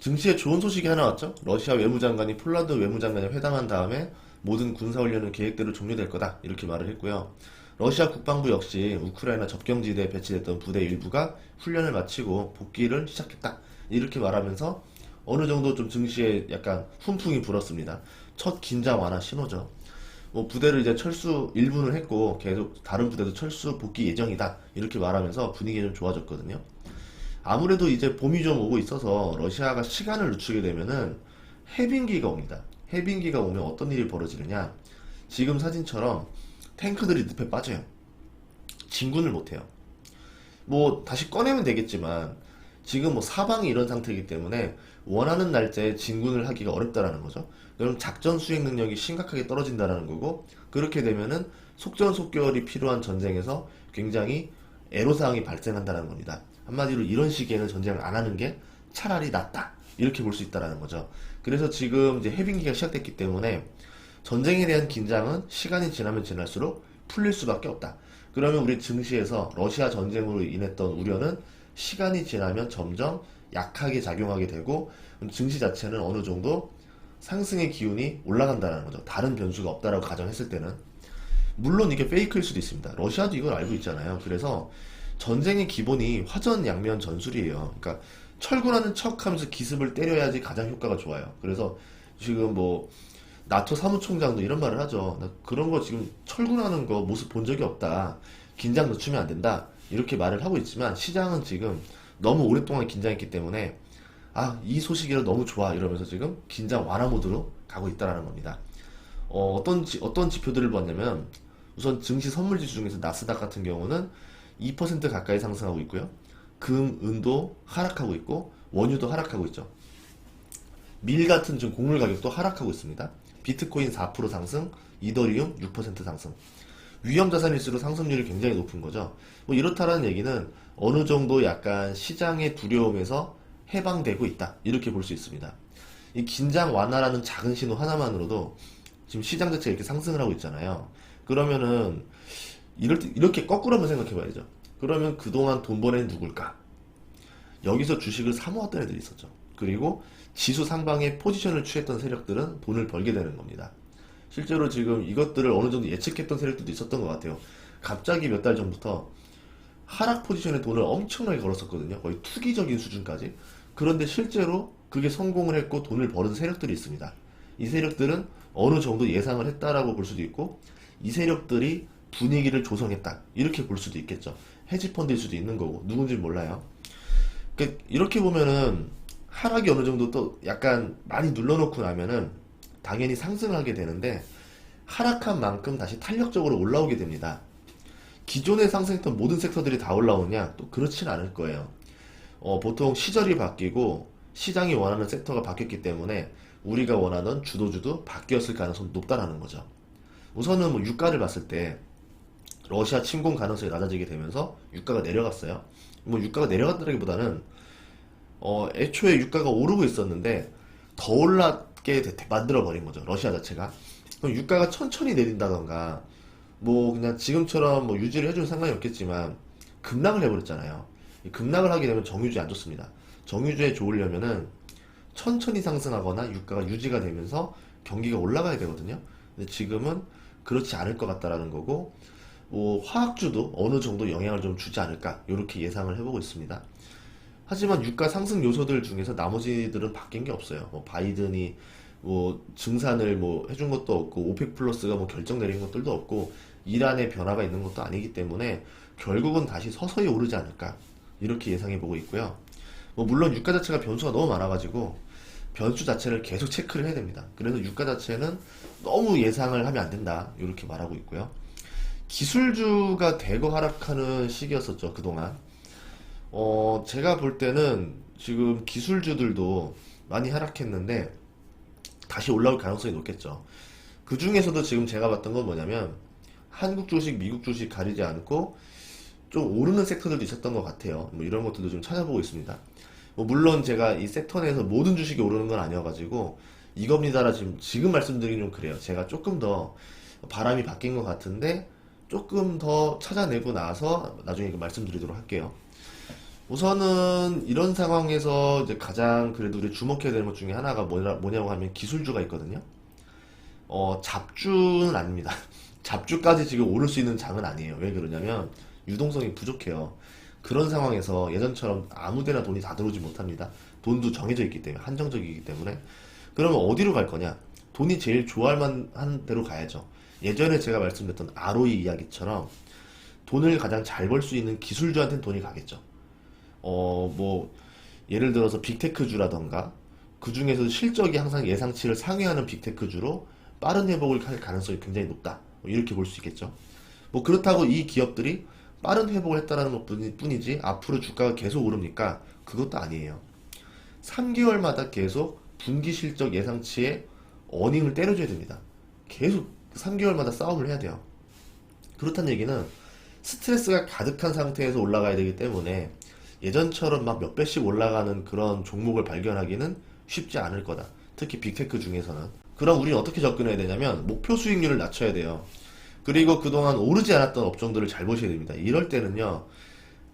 증시에 좋은 소식이 하나 왔죠. 러시아 외무장관이 폴란드 외무장관에 회담한 다음에 모든 군사훈련은 계획대로 종료될 거다. 이렇게 말을 했고요. 러시아 국방부 역시 우크라이나 접경지대에 배치됐던 부대 일부가 훈련을 마치고 복귀를 시작했다. 이렇게 말하면서 어느 정도 좀 증시에 약간 훈풍이 불었습니다. 첫 긴장 완화 신호죠. 뭐 부대를 이제 철수 일부는 했고 계속 다른 부대도 철수 복귀 예정이다. 이렇게 말하면서 분위기가 좀 좋아졌거든요. 아무래도 이제 봄이 좀 오고 있어서 러시아가 시간을 늦추게 되면은 해빙기가 옵니다. 해빙기가 오면 어떤 일이 벌어지느냐? 지금 사진처럼 탱크들이 늪에 빠져요. 진군을 못해요. 뭐 다시 꺼내면 되겠지만 지금 뭐 사방이 이런 상태이기 때문에 원하는 날짜에 진군을 하기가 어렵다라는 거죠. 그럼 작전 수행 능력이 심각하게 떨어진다라는 거고 그렇게 되면은 속전속결이 필요한 전쟁에서 굉장히 애로사항이 발생한다는 겁니다. 한마디로 이런 시기에는 전쟁을 안 하는 게 차라리 낫다. 이렇게 볼 수 있다라는 거죠. 그래서 지금 이제 해빙기가 시작됐기 때문에 전쟁에 대한 긴장은 시간이 지나면 지날수록 풀릴 수밖에 없다. 그러면 우리 증시에서 러시아 전쟁으로 인했던 우려는 시간이 지나면 점점 약하게 작용하게 되고 증시 자체는 어느 정도 상승의 기운이 올라간다는 거죠. 다른 변수가 없다라고 가정했을 때는 물론 이게 페이크일 수도 있습니다. 러시아도 이걸 알고 있잖아요. 그래서 전쟁의 기본이 화전 양면 전술이에요. 그러니까 철군하는 척하면서 기습을 때려야지 가장 효과가 좋아요. 그래서 지금 뭐 나토 사무총장도 이런 말을 하죠. 나 그런 거 지금 철군하는 거 모습 본 적이 없다. 긴장 늦추면 안 된다. 이렇게 말을 하고 있지만 시장은 지금 너무 오랫동안 긴장했기 때문에 아, 이 소식이라 너무 좋아. 이러면서 지금 긴장 완화 모드로 가고 있다라는 겁니다. 어, 지, 어떤 지표들을 봤냐면 우선 증시 선물지수 중에서 나스닥 같은 경우는 2% 가까이 상승하고 있고요. 금, 은도 하락하고 있고 원유도 하락하고 있죠. 밀 같은 좀 곡물 가격도 하락하고 있습니다. 비트코인 4% 상승, 이더리움 6% 상승. 위험 자산일수록 상승률이 굉장히 높은 거죠. 뭐 이렇다라는 얘기는 어느 정도 약간 시장의 두려움에서 해방되고 있다. 이렇게 볼 수 있습니다. 이 긴장 완화라는 작은 신호 하나만으로도 지금 시장 자체가 이렇게 상승을 하고 있잖아요. 그러면은 이럴 때 이렇게 거꾸로 한번 생각해 봐야죠. 그러면 그동안 돈 버는 누굴까? 여기서 주식을 사모았던 애들이 있었죠. 그리고 지수 상방에 포지션을 취했던 세력들은 돈을 벌게 되는 겁니다. 실제로 지금 이것들을 어느 정도 예측했던 세력들도 있었던 것 같아요. 갑자기 몇 달 전부터 하락 포지션에 돈을 엄청나게 걸었었거든요. 거의 투기적인 수준까지. 그런데 실제로 그게 성공을 했고 돈을 버는 세력들이 있습니다. 이 세력들은 어느 정도 예상을 했다라고 볼 수도 있고 이 세력들이 분위기를 조성했다 이렇게 볼 수도 있겠죠. 헤지펀드일 수도 있는 거고 누군지 몰라요. 그러니까 이렇게 보면은 하락이 어느 정도 또 약간 많이 눌러놓고 나면은 당연히 상승하게 되는데 하락한 만큼 다시 탄력적으로 올라오게 됩니다. 기존에 상승했던 모든 섹터들이 다 올라오냐? 또 그렇지는 않을 거예요. 어, 보통 시절이 바뀌고 시장이 원하는 섹터가 바뀌었기 때문에 우리가 원하는 주도주도 바뀌었을 가능성이 높다라는 거죠. 우선은 뭐 유가를 봤을 때 러시아 침공 가능성이 낮아지게 되면서 유가가 내려갔어요. 뭐 유가가 내려갔다기보다는 어, 애초에 유가가 오르고 있었는데 더 올랐게 되- 만들어 버린 거죠. 러시아 자체가. 그럼 유가가 천천히 내린다던가 뭐 그냥 지금처럼 뭐 유지를 해주면 상관이 없겠지만 급락을 해버렸잖아요. 이 급락을 하게 되면 정유주에 안 좋습니다. 정유주에 좋으려면은 천천히 상승하거나 유가가 유지가 되면서 경기가 올라가야 되거든요. 근데 지금은 그렇지 않을 것 같다라는 거고 뭐 화학주도 어느 정도 영향을 좀 주지 않을까 이렇게 예상을 해보고 있습니다. 하지만 유가 상승 요소들 중에서 나머지들은 바뀐 게 없어요. 뭐 바이든이 뭐 증산을 뭐 해준 것도 없고 오펙 플러스가 뭐 결정 내린 것들도 없고 이란의 변화가 있는 것도 아니기 때문에 결국은 다시 서서히 오르지 않을까 이렇게 예상해 보고 있고요. 뭐 물론 유가 자체가 변수가 너무 많아가지고 변수 자체를 계속 체크를 해야 됩니다. 그래서 유가 자체는 너무 예상을 하면 안 된다 이렇게 말하고 있고요. 기술주가 대거 하락하는 시기였었죠 그동안. 어, 제가 볼 때는 지금 기술주들도 많이 하락했는데 다시 올라올 가능성이 높겠죠. 그 중에서도 지금 제가 봤던 건 뭐냐면 한국 주식, 미국 주식 가리지 않고 좀 오르는 섹터들도 있었던 것 같아요. 뭐 이런 것들도 좀 찾아보고 있습니다. 뭐 물론 제가 이 섹터 내에서 모든 주식이 오르는 건 아니어가지고 이겁니다라 지금 지금 말씀드리긴 좀 그래요. 제가 조금 더 바람이 바뀐 것 같은데 조금 더 찾아내고 나서 나중에 그 말씀드리도록 할게요. 우선은 이런 상황에서 이제 가장 그래도 우리 주목해야 되는 것 중에 하나가 뭐냐, 뭐냐 고 하면 기술주가 있거든요. 어, 잡주는 아닙니다. 잡주까지 지금 오를 수 있는 장은 아니에요. 왜 그러냐면 유동성이 부족해요. 그런 상황에서 예전처럼 아무데나 돈이 다 들어오지 못합니다. 돈도 정해져 있기 때문에 한정적이기 때문에 그러면 어디로 갈 거냐? 돈이 제일 좋아할 만한 데로 가야죠. 예전에 제가 말씀드렸던 ROE 이야기처럼 돈을 가장 잘 벌 수 있는 기술주한테는 돈이 가겠죠. 어, 뭐, 예를 들어서 빅테크주라던가, 그 중에서도 실적이 항상 예상치를 상회하는 빅테크주로 빠른 회복을 할 가능성이 굉장히 높다. 뭐 이렇게 볼 수 있겠죠. 뭐, 그렇다고 이 기업들이 빠른 회복을 했다라는 것 뿐이- 뿐이지, 앞으로 주가가 계속 오릅니까? 그것도 아니에요. 3개월마다 계속 분기 실적 예상치에 어닝을 때려줘야 됩니다. 계속 3개월마다 싸움을 해야 돼요. 그렇다는 얘기는 스트레스가 가득한 상태에서 올라가야 되기 때문에 예전처럼 막 몇 배씩 올라가는 그런 종목을 발견하기는 쉽지 않을 거다. 특히 빅테크 중에서는. 그럼 우리는 어떻게 접근해야 되냐면 목표 수익률을 낮춰야 돼요. 그리고 그동안 오르지 않았던 업종들을 잘 보셔야 됩니다. 이럴 때는요,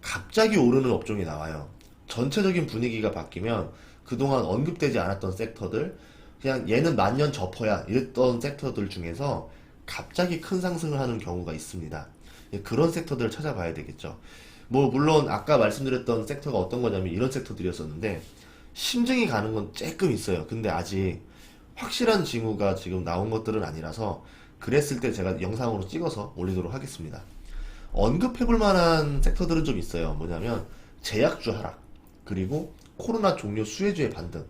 갑자기 오르는 업종이 나와요. 전체적인 분위기가 바뀌면 그동안 언급되지 않았던 섹터들, 그냥 얘는 만년 접어야 이랬던 섹터들 중에서 갑자기 큰 상승을 하는 경우가 있습니다. 예, 그런 섹터들을 찾아봐야 되겠죠. 뭐, 물론 아까 말씀드렸던 섹터가 어떤 거냐면 이런 섹터들이었었는데, 심증이 가는 건 조금 있어요. 근데 아직 확실한 징후가 지금 나온 것들은 아니라서, 그랬을 때 제가 영상으로 찍어서 올리도록 하겠습니다. 언급해볼 만한 섹터들은 좀 있어요. 뭐냐면, 제약주 하락, 그리고 코로나 종료 수혜주의 반등.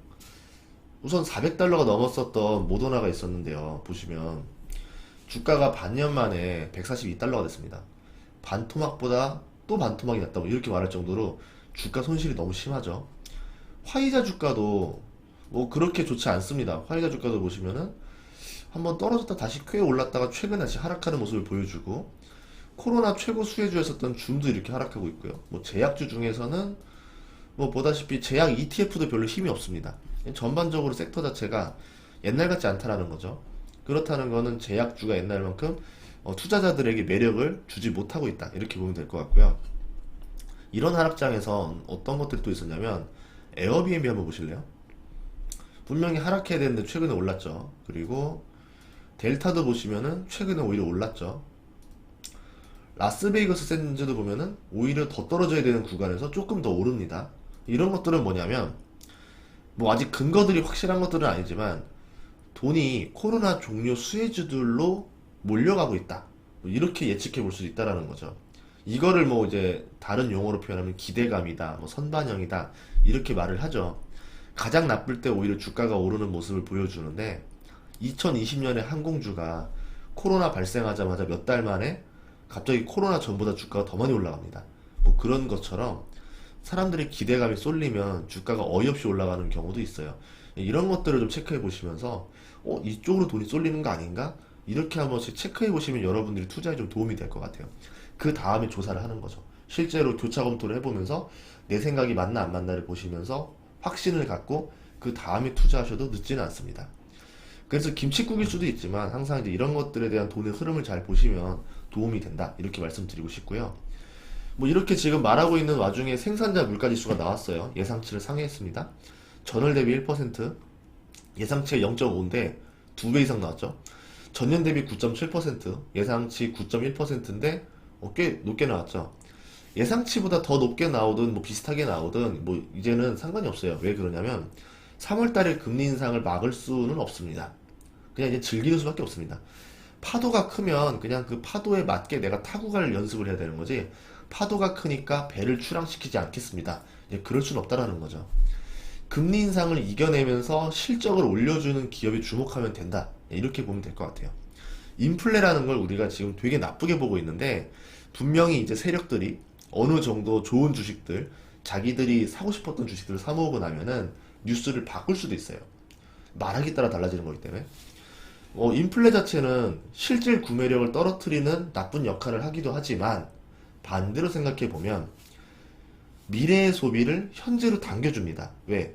우선 400달러가 넘었었던 모더나가 있었는데요. 보시면, 주가가 반년 만에 142달러가 됐습니다. 반토막보다 또 반토막이 났다고 이렇게 말할 정도로 주가 손실이 너무 심하죠. 화이자 주가도 뭐 그렇게 좋지 않습니다. 화이자 주가도 보시면은 한번 떨어졌다 다시 꽤 올랐다가 최근에 다시 하락하는 모습을 보여주고 코로나 최고 수혜주였었던 줌도 이렇게 하락하고 있고요. 뭐 제약주 중에서는 뭐 보다시피 제약 ETF도 별로 힘이 없습니다. 전반적으로 섹터 자체가 옛날 같지 않다라는 거죠. 그렇다는 거는 제약주가 옛날만큼 어, 투자자들에게 매력을 주지 못하고 있다. 이렇게 보면 될 것 같고요. 이런 하락장에선 어떤 것들이 또 있었냐면 에어비앤비 한번 보실래요? 분명히 하락해야 되는데 최근에 올랐죠. 그리고 델타도 보시면은 최근에 오히려 올랐죠. 라스베이거스 샌즈도 보면은 오히려 더 떨어져야 되는 구간에서 조금 더 오릅니다. 이런 것들은 뭐냐면 뭐 아직 근거들이 확실한 것들은 아니지만 돈이 코로나 종료 수혜주들로 몰려가고 있다. 뭐 이렇게 예측해 볼 수 있다라는 거죠. 이거를 뭐 이제 다른 용어로 표현하면 기대감이다, 뭐 선반영이다, 이렇게 말을 하죠. 가장 나쁠 때 오히려 주가가 오르는 모습을 보여주는데, 2020년에 항공주가 코로나 발생하자마자 몇 달 만에 갑자기 코로나 전보다 주가가 더 많이 올라갑니다. 뭐 그런 것처럼 사람들의 기대감이 쏠리면 주가가 어이없이 올라가는 경우도 있어요. 이런 것들을 좀 체크해 보시면서, 어, 이쪽으로 돈이 쏠리는 거 아닌가? 이렇게 한 번씩 체크해 보시면 여러분들이 투자에 좀 도움이 될 것 같아요. 그 다음에 조사를 하는 거죠. 실제로 교차 검토를 해보면서 내 생각이 맞나 안 맞나를 보시면서 확신을 갖고 그 다음에 투자하셔도 늦지는 않습니다. 그래서 김치국일 수도 있지만 항상 이제 이런 것들에 대한 돈의 흐름을 잘 보시면 도움이 된다. 이렇게 말씀드리고 싶고요. 뭐 이렇게 지금 말하고 있는 와중에 생산자 물가 지수가 나왔어요. 예상치를 상회했습니다. 전월 대비 1%, 예상치가 0.5인데 두배 이상 나왔죠. 전년 대비 9.7%, 예상치 9.1%인데 어, 꽤 높게 나왔죠. 예상치보다 더 높게 나오든 뭐 비슷하게 나오든 뭐 이제는 상관이 없어요. 왜 그러냐면 3월 달에 금리 인상을 막을 수는 없습니다. 그냥 이제 즐기는 수밖에 없습니다. 파도가 크면 그냥 그 파도에 맞게 내가 타고 갈 연습을 해야 되는 거지. 파도가 크니까 배를 출항시키지 않겠습니다. 그럴 수는 없다라는 거죠. 금리 인상을 이겨내면서 실적을 올려주는 기업에 주목하면 된다. 이렇게 보면 될 것 같아요. 인플레라는 걸 우리가 지금 되게 나쁘게 보고 있는데 분명히 이제 세력들이 어느 정도 좋은 주식들 자기들이 사고 싶었던 주식들을 사 모으고 나면은 뉴스를 바꿀 수도 있어요. 말하기 따라 달라지는 거기 때문에. 어, 인플레 자체는 실질 구매력을 떨어뜨리는 나쁜 역할을 하기도 하지만 반대로 생각해 보면 미래의 소비를 현재로 당겨줍니다. 왜?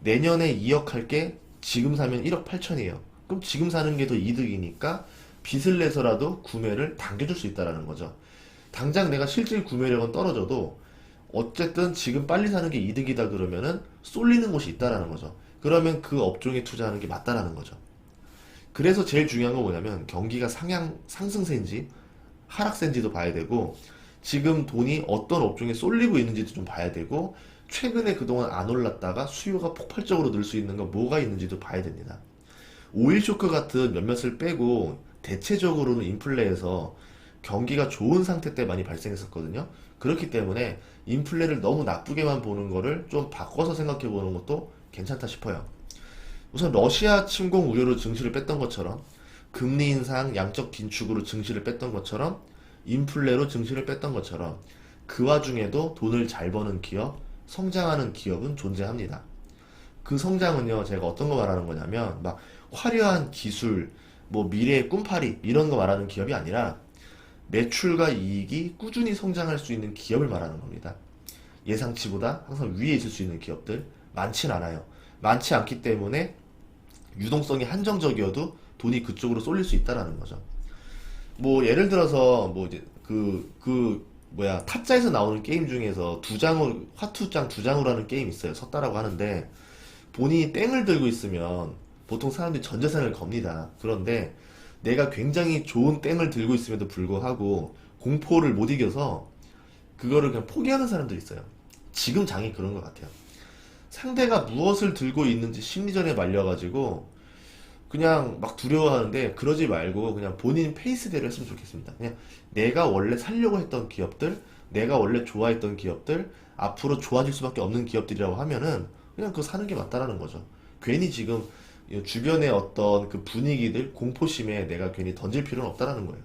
내년에 2억 할 게 지금 사면 1억 8천이에요. 그럼 지금 사는 게 더 이득이니까 빚을 내서라도 구매를 당겨줄 수 있다라는 거죠. 당장 내가 실질 구매력은 떨어져도 어쨌든 지금 빨리 사는 게 이득이다 그러면은 쏠리는 곳이 있다라는 거죠. 그러면 그 업종에 투자하는 게 맞다라는 거죠. 그래서 제일 중요한 건 뭐냐면 경기가 상향 상승세인지 하락세인지도 봐야 되고 지금 돈이 어떤 업종에 쏠리고 있는지도 좀 봐야 되고 최근에 그동안 안 올랐다가 수요가 폭발적으로 늘 수 있는 건 뭐가 있는지도 봐야 됩니다. 오일 쇼크 같은 몇몇을 빼고 대체적으로는 인플레에서 경기가 좋은 상태 때 많이 발생했었거든요. 그렇기 때문에 인플레를 너무 나쁘게만 보는 거를 좀 바꿔서 생각해 보는 것도 괜찮다 싶어요. 우선 러시아 침공 우려로 증시를 뺐던 것처럼 금리 인상 양적 긴축으로 증시를 뺐던 것처럼 인플레로 증시를 뺐던 것처럼 그 와중에도 돈을 잘 버는 기업, 성장하는 기업은 존재합니다. 그 성장은요, 제가 어떤 거 말하는 거냐면, 막 화려한 기술, 뭐 미래의 꿈파리, 이런 거 말하는 기업이 아니라 매출과 이익이 꾸준히 성장할 수 있는 기업을 말하는 겁니다. 예상치보다 항상 위에 있을 수 있는 기업들 많진 않아요. 많지 않기 때문에 유동성이 한정적이어도 돈이 그쪽으로 쏠릴 수 있다라는 거죠. 뭐 예를 들어서 뭐 이제 그그 뭐야 타짜에서 나오는 게임 중에서 두 장으로 화투장 두 장으로 하는 게임 있어요. 섰다라고 하는데 본인이 땡을 들고 있으면 보통 사람들이 전 재산을 겁니다. 그런데 내가 굉장히 좋은 땡을 들고 있음에도 불구하고 공포를 못 이겨서 그거를 그냥 포기하는 사람들이 있어요. 지금 장이 그런 것 같아요. 상대가 무엇을 들고 있는지 심리전에 말려가지고 그냥 막 두려워하는데 그러지 말고 그냥 본인 페이스대로 했으면 좋겠습니다. 그냥 내가 원래 살려고 했던 기업들, 내가 원래 좋아했던 기업들, 앞으로 좋아질 수밖에 없는 기업들이라고 하면은 그냥 그거 사는 게 맞다라는 거죠. 괜히 지금 주변의 어떤 그 분위기들, 공포심에 내가 괜히 던질 필요는 없다라는 거예요.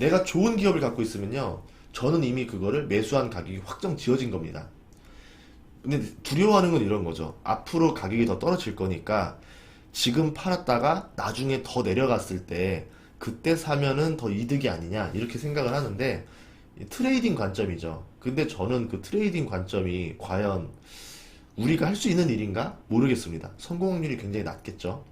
내가 좋은 기업을 갖고 있으면요. 저는 이미 그거를 매수한 가격이 확정 지어진 겁니다. 근데 두려워하는 건 이런 거죠. 앞으로 가격이 더 떨어질 거니까 지금 팔았다가 나중에 더 내려갔을 때 그때 사면은 더 이득이 아니냐 이렇게 생각을 하는데 이 트레이딩 관점이죠. 근데 저는 그 트레이딩 관점이 과연 우리가 할 수 있는 일인가? 모르겠습니다. 성공 확률이 굉장히 낮겠죠.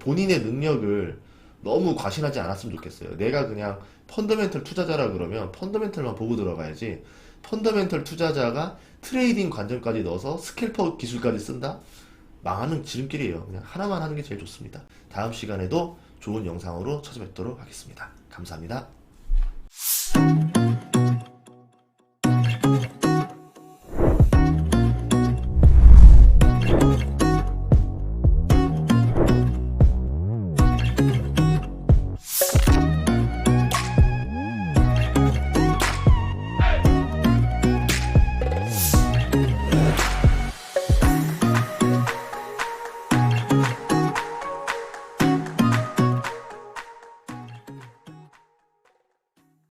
본인의 능력을 너무 과신하지 않았으면 좋겠어요. 내가 그냥 펀더멘털 투자자라 그러면 펀더멘털만 보고 들어가야지. 펀더멘털 투자자가 트레이딩 관점까지 넣어서 스캘퍼 기술까지 쓴다? 망하는 지름길이에요. 그냥 하나만 하는 게 제일 좋습니다. 다음 시간에도 좋은 영상으로 찾아뵙도록 하겠습니다. 감사합니다.